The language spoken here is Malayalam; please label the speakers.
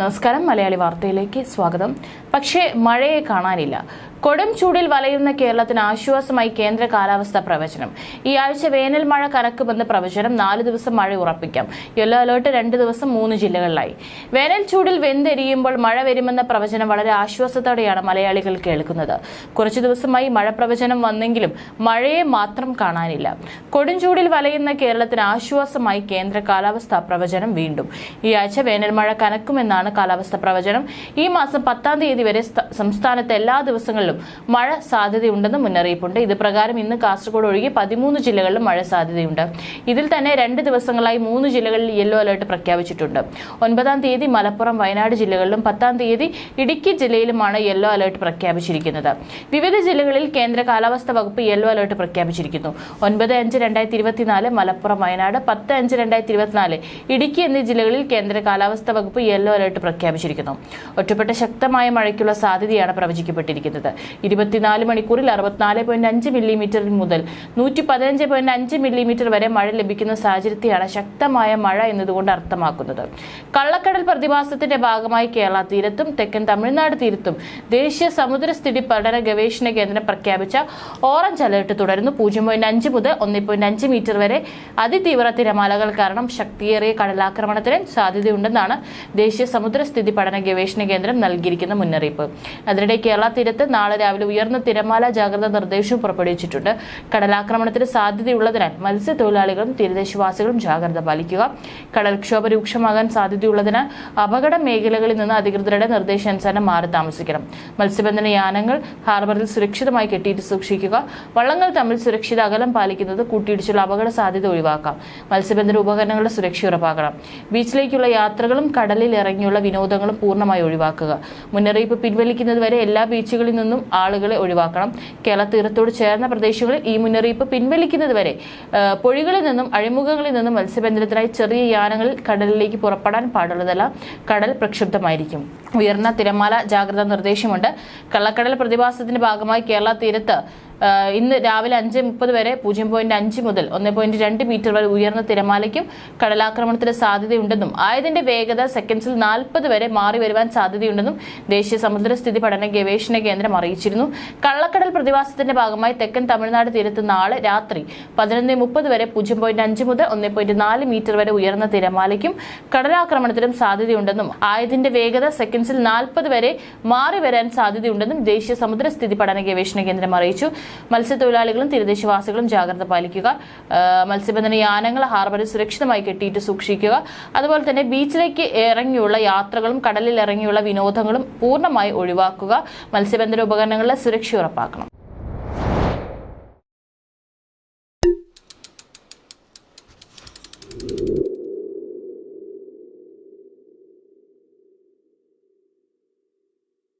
Speaker 1: നമസ്കാരം മലയാളി വാർത്തയിലേക്ക് സ്വാഗതം പക്ഷേ മഴയെ കാണാനില്ല കൊടും ചൂടിൽ വലയുന്ന കേരളത്തിന് ആശ്വാസമായി കേന്ദ്ര കാലാവസ്ഥാ പ്രവചനം ഈ ആഴ്ച വേനൽ മഴ കനക്കുമെന്ന് പ്രവചനം നാല് ദിവസം മഴ ഉറപ്പിക്കാം യെല്ലോ അലേർട്ട് രണ്ട് ദിവസം മൂന്ന് ജില്ലകളിലായി വേനൽ ചൂടിൽ വെന്തെരിയുമ്പോൾ മഴ വരുമെന്ന പ്രവചനം വളരെ ആശ്വാസത്തോടെയാണ് മലയാളികൾ കേൾക്കുന്നത് കുറച്ചു ദിവസമായി മഴ പ്രവചനം വന്നെങ്കിലും മഴയെ മാത്രം കാണാനില്ല കൊടും ചൂടിൽ വലയുന്ന കേരളത്തിന് ആശ്വാസമായി കേന്ദ്ര കാലാവസ്ഥാ പ്രവചനം വീണ്ടും ഈ ആഴ്ച വേനൽ മഴ കനക്കുമെന്നാണ് കാലാവസ്ഥാ പ്രവചനം ഈ മാസം പത്താം തീയതി വരെ സംസ്ഥാനത്ത് എല്ലാ ദിവസങ്ങളിലും ജില്ലകളിലും മഴ സാധ്യതയുണ്ടെന്ന് മുന്നറിയിപ്പുണ്ട് ഇത് പ്രകാരം ഇന്ന് കാസർഗോഡ് ഒഴികെ പതിമൂന്ന് ജില്ലകളിലും മഴ സാധ്യതയുണ്ട് ഇതിൽ തന്നെ രണ്ട് ദിവസങ്ങളായി മൂന്ന് ജില്ലകളിൽ യെല്ലോ അലർട്ട് പ്രഖ്യാപിച്ചിട്ടുണ്ട് ഒൻപതാം തീയതി മലപ്പുറം വയനാട് ജില്ലകളിലും പത്താം തീയതി ഇടുക്കി ജില്ലയിലുമാണ് യെല്ലോ അലർട്ട് പ്രഖ്യാപിച്ചിരിക്കുന്നത് വിവിധ ജില്ലകളിൽ കേന്ദ്ര കാലാവസ്ഥാ വകുപ്പ് യെല്ലോ അലർട്ട് പ്രഖ്യാപിച്ചിരിക്കുന്നു ഒൻപത് അഞ്ച് രണ്ടായിരത്തി ഇരുപത്തിനാല് മലപ്പുറം വയനാട് പത്ത് അഞ്ച് രണ്ടായിരത്തി ഇരുപത്തിനാല് ഇടുക്കി എന്നീ ജില്ലകളിൽ കേന്ദ്ര കാലാവസ്ഥാ വകുപ്പ് യെല്ലോ അലർട്ട് പ്രഖ്യാപിച്ചിരിക്കുന്നു ഒറ്റപ്പെട്ട ശക്തമായ മഴയ്ക്കുള്ള സാധ്യതയാണ് പ്രവചിക്കപ്പെട്ടിരിക്കുന്നത് ഇരുപത്തിനാല് മണിക്കൂറിൽ അറുപത്തിനാല് പോയിന്റ് അഞ്ച് മില്ലിമീറ്റർ മുതൽ നൂറ്റി പതിനഞ്ച് പോയിന്റ് അഞ്ച് മില്ലിമീറ്റർ വരെ മഴ ലഭിക്കുന്ന സാഹചര്യത്തെയാണ് ശക്തമായ മഴ എന്നതുകൊണ്ട് അർത്ഥമാക്കുന്നത് കള്ളക്കടൽ പ്രതിഭാസത്തിന്റെ ഭാഗമായി കേരള തീരത്തും തെക്കൻ തമിഴ്നാട് തീരത്തും ദേശീയ സമുദ്രസ്ഥിതി പഠന ഗവേഷണ കേന്ദ്രം പ്രഖ്യാപിച്ച ഓറഞ്ച് അലേർട്ട് തുടരുന്നു പൂജ്യം പോയിന്റ് അഞ്ച് മുതൽ ഒന്നേ പോയിന്റ് അഞ്ച് മീറ്റർ വരെ അതിതീവ്ര തിരമാലകൾ കാരണം ശക്തിയേറിയ കടലാക്രമണത്തിന് സാധ്യതയുണ്ടെന്നാണ് ദേശീയ സമുദ്രസ്ഥിതി പഠന ഗവേഷണ കേന്ദ്രം നൽകിയിരിക്കുന്ന മുന്നറിയിപ്പ് അതിനിടെ കേരള തീരത്ത് നാളെ നാളെ രാവിലെ ഉയർന്ന തിരമാല ജാഗ്രതാ നിർദ്ദേശവും പുറപ്പെടുവിച്ചിട്ടുണ്ട് കടലാക്രമണത്തിന് സാധ്യതയുള്ളതിനാൽ മത്സ്യത്തൊഴിലാളികളും തീരദേശവാസികളും ജാഗ്രത പാലിക്കുക കടൽക്ഷോഭ രൂക്ഷമാകാൻ സാധ്യതയുള്ളതിനാൽ അപകട മേഖലകളിൽ നിന്ന് അധികൃതരുടെ നിർദ്ദേശാനുസരണം മാറി താമസിക്കണം മത്സ്യബന്ധന യാനങ്ങൾ ഹാർബറിൽ സുരക്ഷിതമായി കെട്ടിയിട്ട് സൂക്ഷിക്കുക വള്ളങ്ങൾ തമ്മിൽ സുരക്ഷിത അകലം പാലിക്കുന്നത് കൂട്ടിയിടിച്ചുള്ള അപകട സാധ്യത ഒഴിവാക്കാം മത്സ്യബന്ധന ഉപകരണങ്ങളുടെ സുരക്ഷ ഉറപ്പാക്കണം ബീച്ചിലേക്കുള്ള യാത്രകളും കടലിൽ ഇറങ്ങിയുള്ള വിനോദങ്ങളും പൂർണ്ണമായി ഒഴിവാക്കുക മുന്നറിയിപ്പ് പിൻവലിക്കുന്നതുവരെ എല്ലാ ബീച്ചുകളിൽ നിന്നും നിന്നും ആളുകളെ ഒഴിവാക്കണം കേരള തീരത്തോട് ചേർന്ന പ്രദേശങ്ങളിൽ ഈ മുന്നറിയിപ്പ് പിൻവലിക്കുന്നതുവരെ പുഴികളിൽ നിന്നും അഴിമുഖങ്ങളിൽ നിന്നും മത്സ്യബന്ധനത്തിനായി ചെറിയ യാനങ്ങളിൽ കടലിലേക്ക് പുറപ്പെടാൻ പാടുള്ളതല്ല കടൽ പ്രക്ഷുബ്ധമായിരിക്കും ഉയർന്ന തിരമാല ജാഗ്രതാ നിർദ്ദേശമുണ്ട് കള്ളക്കടൽ പ്രതിഭാസത്തിന്റെ ഭാഗമായി കേരള തീരത്ത് ഇന്ന് രാവിലെ അഞ്ച് മുപ്പത് വരെ പൂജ്യം പോയിന്റ് അഞ്ച് മുതൽ ഒന്ന് പോയിന്റ് രണ്ട് മീറ്റർ വരെ ഉയർന്ന തിരമാലയ്ക്കും കടലാക്രമണത്തിന് സാധ്യതയുണ്ടെന്നും ആയതിന്റെ വേഗത സെക്കൻഡ്സിൽ നാൽപ്പത് വരെ മാറി വരുവാൻ സാധ്യതയുണ്ടെന്നും ദേശീയ സമുദ്രസ്ഥിതി പഠന ഗവേഷണ കേന്ദ്രം അറിയിച്ചിരുന്നു കള്ളക്കടൽ പ്രതിഭാസത്തിന്റെ ഭാഗമായി തെക്കൻ തമിഴ്നാട് തീരത്ത് നാളെ രാത്രി പതിനൊന്ന് മുപ്പത് വരെ പൂജ്യം പോയിന്റ് അഞ്ച് മുതൽ ഒന്ന് പോയിന്റ് നാല് മീറ്റർ വരെ ഉയർന്ന തിരമാലയ്ക്കും കടലാക്രമണത്തിനും സാധ്യതയുണ്ടെന്നും ആയതിന്റെ വേഗത സെക്കൻഡ്സിൽ നാൽപ്പത് വരെ മാറി വരാൻ സാധ്യതയുണ്ടെന്നും ദേശീയ സമുദ്രസ്ഥിതി പഠന ഗവേഷണ കേന്ദ്രം അറിയിച്ചു മത്സ്യത്തൊഴിലാളികളും തീരദേശവാസികളും ജാഗ്രത പാലിക്കുക മത്സ്യബന്ധന യാനങ്ങൾ ഹാർബറിൽ സുരക്ഷിതമായി കെട്ടിയിട്ട് സൂക്ഷിക്കുക അതുപോലെ തന്നെ ബീച്ചിലേക്ക് ഇറങ്ങിയുള്ള യാത്രകളും കടലിൽ ഇറങ്ങിയുള്ള വിനോദങ്ങളും പൂർണ്ണമായി ഒഴിവാക്കുക മത്സ്യബന്ധന ഉപകരണങ്ങളുടെ സുരക്ഷ ഉറപ്പാക്കണം